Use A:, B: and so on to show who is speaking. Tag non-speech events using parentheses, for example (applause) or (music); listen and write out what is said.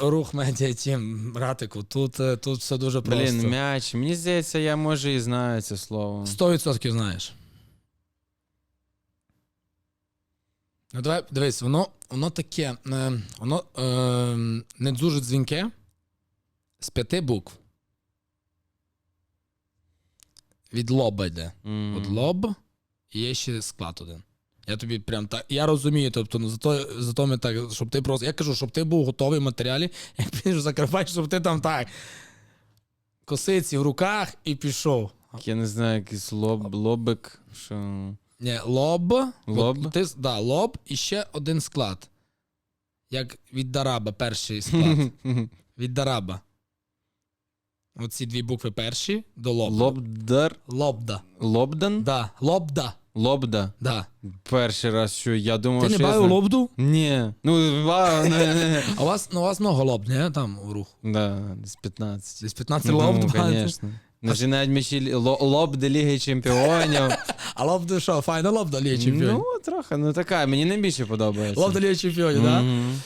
A: рух медіа тім, братику. Тут, е, тут все дуже просто.
B: Блін, м'яч. Мені здається, я може і знаю це слово.
A: 100% знаєш. Ну, давай, дивись, воно, воно таке, е, воно е, не дуже дзвінке з п'яти букв. Від лоба йде. От лоб і є ще склад один. Я тобі прям так. Я розумію, тобто, ну зато, зато ми так, щоб ти просто. Я кажу, щоб ти був готовий в матеріалі, (laughs) як підеш в Закарпаття, щоб ти там так. Косиці в руках і пішов.
B: Я не знаю, якийсь лоб, лобик. Що...
A: Ні, лоб.
B: Лоб?
A: От, ти, да, лоб і ще один склад. Як від Дараба, перший склад. (laughs) від Дараба. Оці дві букви перші до лоба.
B: Лобдар.
A: Лобда.
B: Лобдан?
A: Да. Лобда.
B: Лобда.
A: Да.
B: Перший раз, що я думав,
A: Ти не
B: що я знаю.
A: лобду?
B: Ні. Ну, ва, (laughs) не, не.
A: А у вас, ну, у вас много лоб, не? Там у руху.
B: Да, десь 15.
A: Десь 15
B: Ну,
A: лоб. бачиш?
B: звісно. Ну, м'ячі ло- лоб до Ліги Чемпіонів. (laughs)
A: А лоб що, файна лоб до Ліги Чемпіонів?
B: Ну, трохи, ну така, мені найбільше подобається.
A: Лоб до Ліги Чемпіонів, так? Да?
B: Мгм.